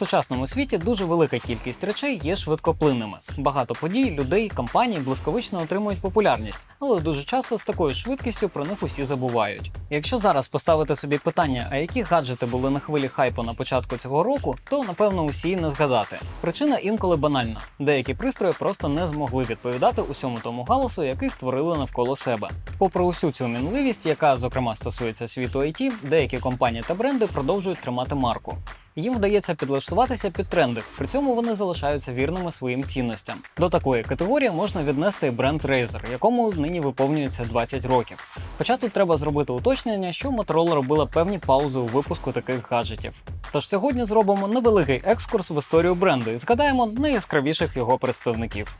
сучасному світі дуже велика кількість речей є швидкоплинними. Багато подій, людей, компаній блискавично отримують популярність, але дуже часто з такою швидкістю про них усі забувають. Якщо зараз поставити собі питання, а які гаджети були на хвилі хайпу на початку цього року, то напевно усі не згадати. Причина інколи банальна: деякі пристрої просто не змогли відповідати усьому тому галасу, який створили навколо себе. Попри усю цю мінливість, яка зокрема стосується світу IT, деякі компанії та бренди продовжують тримати марку. Їм вдається підлаштуватися під тренди, при цьому вони залишаються вірними своїм цінностям. До такої категорії можна віднести бренд Razer, якому нині виповнюється 20 років. Хоча тут треба зробити уточнення, що Motorola робила певні паузи у випуску таких гаджетів. Тож сьогодні зробимо невеликий екскурс в історію бренду і згадаємо найяскравіших його представників.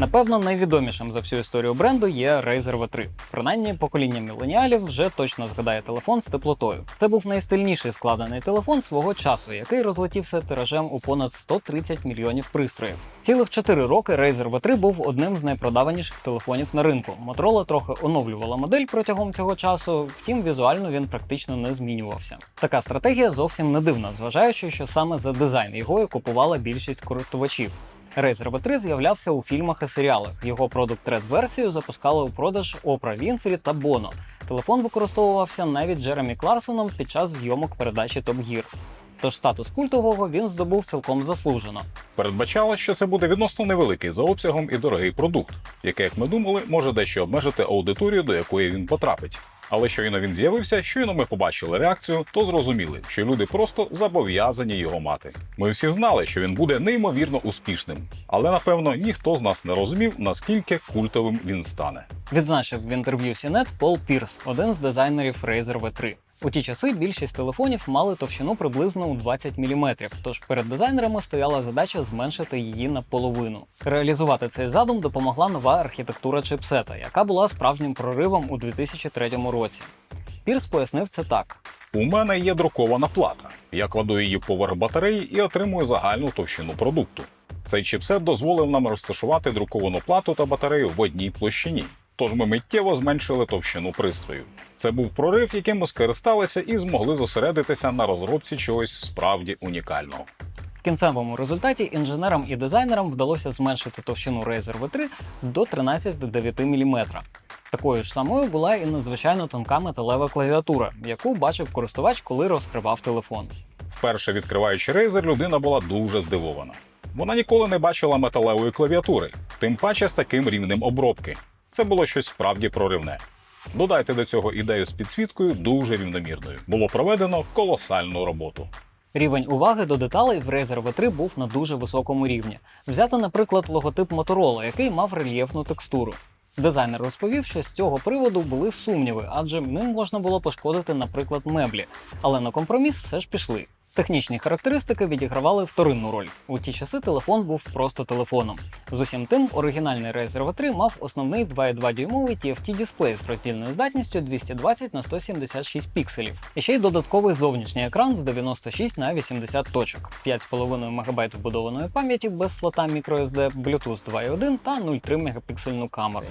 Напевно, найвідомішим за всю історію бренду є Razer V3. Принаймні, покоління міленіалів вже точно згадає телефон з теплотою. Це був найстильніший складений телефон свого часу, який розлетівся тиражем у понад 130 мільйонів пристроїв. Цілих 4 роки Razer V3 був одним з найпродаваніших телефонів на ринку. Motorola трохи оновлювала модель протягом цього часу, втім візуально він практично не змінювався. Така стратегія зовсім не дивна, зважаючи, що саме за дизайн його і купувала більшість користувачів. Razer V3 з'являвся у фільмах і серіалах. Його продукт Red версію запускали у продаж Опра Вінфрі та Боно. Телефон використовувався навіть Джеремі Кларсоном під час зйомок передачі Top Gear. Тож статус культового він здобув цілком заслужено. Передбачало, що це буде відносно невеликий за обсягом і дорогий продукт, який, як ми думали, може дещо обмежити аудиторію, до якої він потрапить. Але щойно він з'явився, щойно ми побачили реакцію, то зрозуміли, що люди просто зобов'язані його мати. Ми всі знали, що він буде неймовірно успішним, але напевно ніхто з нас не розумів, наскільки культовим він стане. Відзначив в інтерв'ю CNET Пол Пірс, один з дизайнерів Razer V3. У ті часи більшість телефонів мали товщину приблизно у 20 мм, тож перед дизайнерами стояла задача зменшити її наполовину. Реалізувати цей задум допомогла нова архітектура чипсета, яка була справжнім проривом у 2003 році. Пірс пояснив це так. У мене є друкована плата. Я кладу її поверх батареї і отримую загальну товщину продукту. Цей чіпсет дозволив нам розташувати друковану плату та батарею в одній площині. Тож ми миттєво зменшили товщину пристрою. Це був прорив, яким ми скористалися і змогли зосередитися на розробці чогось справді унікального. В кінцевому результаті інженерам і дизайнерам вдалося зменшити товщину Razer V3 до 13,9 мм. Такою ж самою була і надзвичайно тонка металева клавіатура, яку бачив користувач, коли розкривав телефон. Вперше відкриваючи Razer, людина була дуже здивована. Вона ніколи не бачила металевої клавіатури, тим паче з таким рівнем обробки. Це було щось справді проривне. Додайте до цього ідею з підсвіткою дуже рівномірною. Було проведено колосальну роботу. Рівень уваги до деталей в Razer V3 був на дуже високому рівні. Взяти, наприклад, логотип Motorola, який мав рельєфну текстуру. Дизайнер розповів, що з цього приводу були сумніви, адже ним можна було пошкодити, наприклад, меблі. Але на компроміс все ж пішли. Технічні характеристики відігравали вторинну роль. У ті часи телефон був просто телефоном. З усім тим, оригінальний Razer V3 мав основний 2,2 дюймовий TFT дисплей з роздільною здатністю 220 на 176 пікселів. І ще й додатковий зовнішній екран з 96 на 80 точок, 5,5 МБ вбудованої пам'яті без слота microSD, Bluetooth 2.1 та 0,3 мегапіксельну камеру.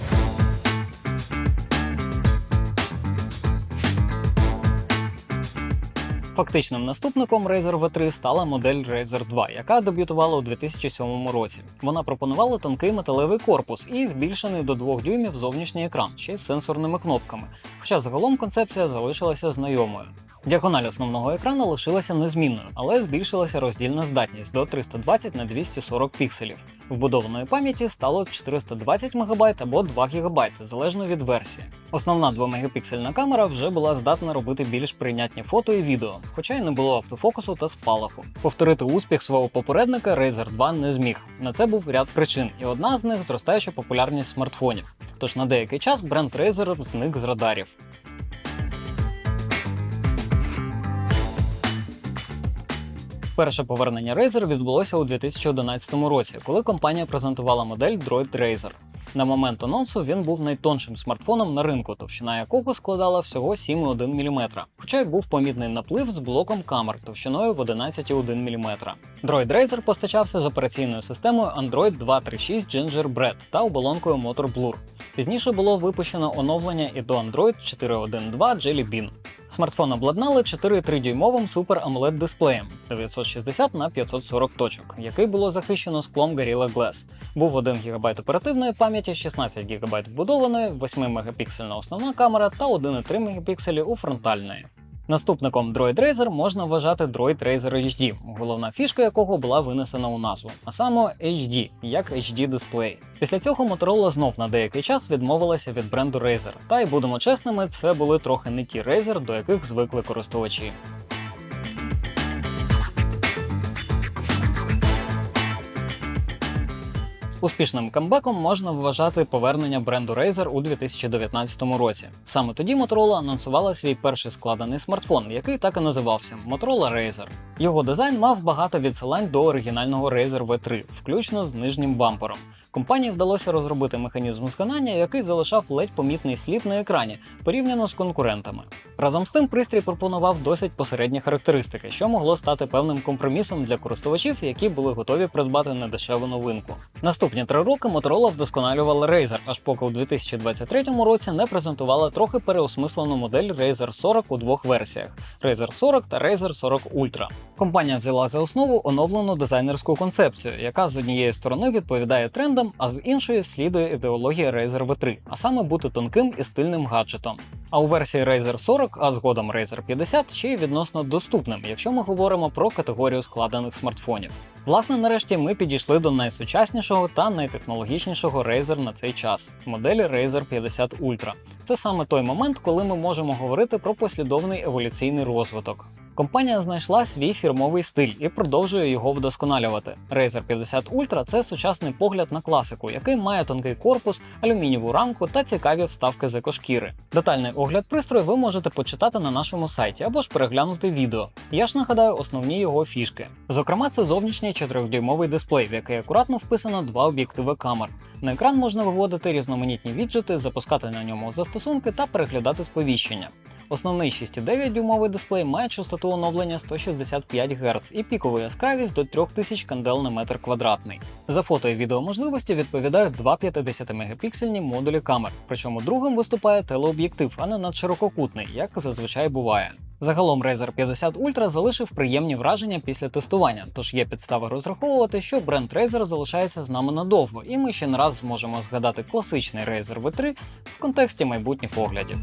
Фактичним наступником Razer V3 стала модель Razer 2, яка дебютувала у 2007 році. Вона пропонувала тонкий металевий корпус і збільшений до 2 дюймів зовнішній екран, ще й з сенсорними кнопками. Хоча загалом концепція залишилася знайомою. Діагональ основного екрану лишилася незмінною, але збільшилася роздільна здатність до 320 на 240 пікселів. Вбудованої пам'яті стало 420 МБ або 2 ГБ, залежно від версії. Основна 2-мегапіксельна камера вже була здатна робити більш прийнятні фото і відео, хоча й не було автофокусу та спалаху. Повторити успіх свого попередника Razer 2 не зміг. На це був ряд причин, і одна з них зростаюча популярність смартфонів. Тож на деякий час бренд Razer зник з радарів. Перше повернення Razer відбулося у 2011 році, коли компанія презентувала модель Droid Razer. На момент анонсу він був найтоншим смартфоном на ринку, товщина якого складала всього 7,1 мм, хоча й був помітний наплив з блоком камер товщиною в 11,1 мм. Droid Razer постачався з операційною системою Android 236 Gingerbread та оболонкою Motor Blur. Пізніше було випущено оновлення і до Android 4.1.2 Jelly Bean. Смартфон обладнали 4,3 дюймовим Super AMOLED дисплеєм 960 на 540 точок, який було захищено склом Gorilla Glass. Був 1 ГБ оперативної пам'яті, 16 ГБ вбудованої, 8 мегапіксельна основна камера та 1,3 мегапікселі у фронтальної. Наступником Droid Razer можна вважати Droid Razer HD, головна фішка якого була винесена у назву, а саме HD, як HD дисплей. Після цього Motorola знов на деякий час відмовилася від бренду Razer. Та й будемо чесними, це були трохи не ті Razer, до яких звикли користувачі. Успішним камбеком можна вважати повернення бренду Razer у 2019 році. Саме тоді Motorola анонсувала свій перший складений смартфон, який так і називався Motorola Razer. Його дизайн мав багато відсилань до оригінального Razer V3, включно з нижнім бампером. Компанії вдалося розробити механізм зганання, який залишав ледь помітний слід на екрані порівняно з конкурентами. Разом з тим, пристрій пропонував досить посередні характеристики, що могло стати певним компромісом для користувачів, які були готові придбати недешеву новинку. Наступні три роки Motorola вдосконалювала Razer, аж поки у 2023 році не презентувала трохи переосмислену модель Razer 40 у двох версіях: Razer 40 та Razer 40 Ultra. Компанія взяла за основу оновлену дизайнерську концепцію, яка з однієї сторони відповідає трендам, а з іншої слідує ідеологія Razer V3, а саме бути тонким і стильним гаджетом. А у версії Razer 40, а згодом Razer 50 ще й відносно доступним, якщо ми говоримо про категорію складених смартфонів. Власне, нарешті ми підійшли до найсучаснішого та найтехнологічнішого Razer на цей час моделі Razer 50 Ultra. Це саме той момент, коли ми можемо говорити про послідовний еволюційний розвиток. Компанія знайшла свій фірмовий стиль і продовжує його вдосконалювати. Razer 50 Ultra – це сучасний погляд на класику, який має тонкий корпус, алюмінієву рамку та цікаві вставки з екошкіри. Детальний огляд пристрою ви можете почитати на нашому сайті або ж переглянути відео. Я ж нагадаю основні його фішки. Зокрема, це зовнішній 4-дюймовий дисплей, в який акуратно вписано два об'єктиви камер. На екран можна виводити різноманітні віджити, запускати на ньому застосунки та переглядати сповіщення. Основний 6,9 дюймовий дисплей має частоту оновлення 165 Гц і пікову яскравість до 3000 кандел на метр квадратний. За фото і відео можливості відповідають два 50-мегапіксельні модулі камер, причому другим виступає телеоб'єктив, а не надширококутний, як зазвичай буває. Загалом Razer 50 Ultra залишив приємні враження після тестування, тож є підстави розраховувати, що бренд Razer залишається з нами надовго, і ми ще не раз зможемо згадати класичний Razer V3 в контексті майбутніх оглядів.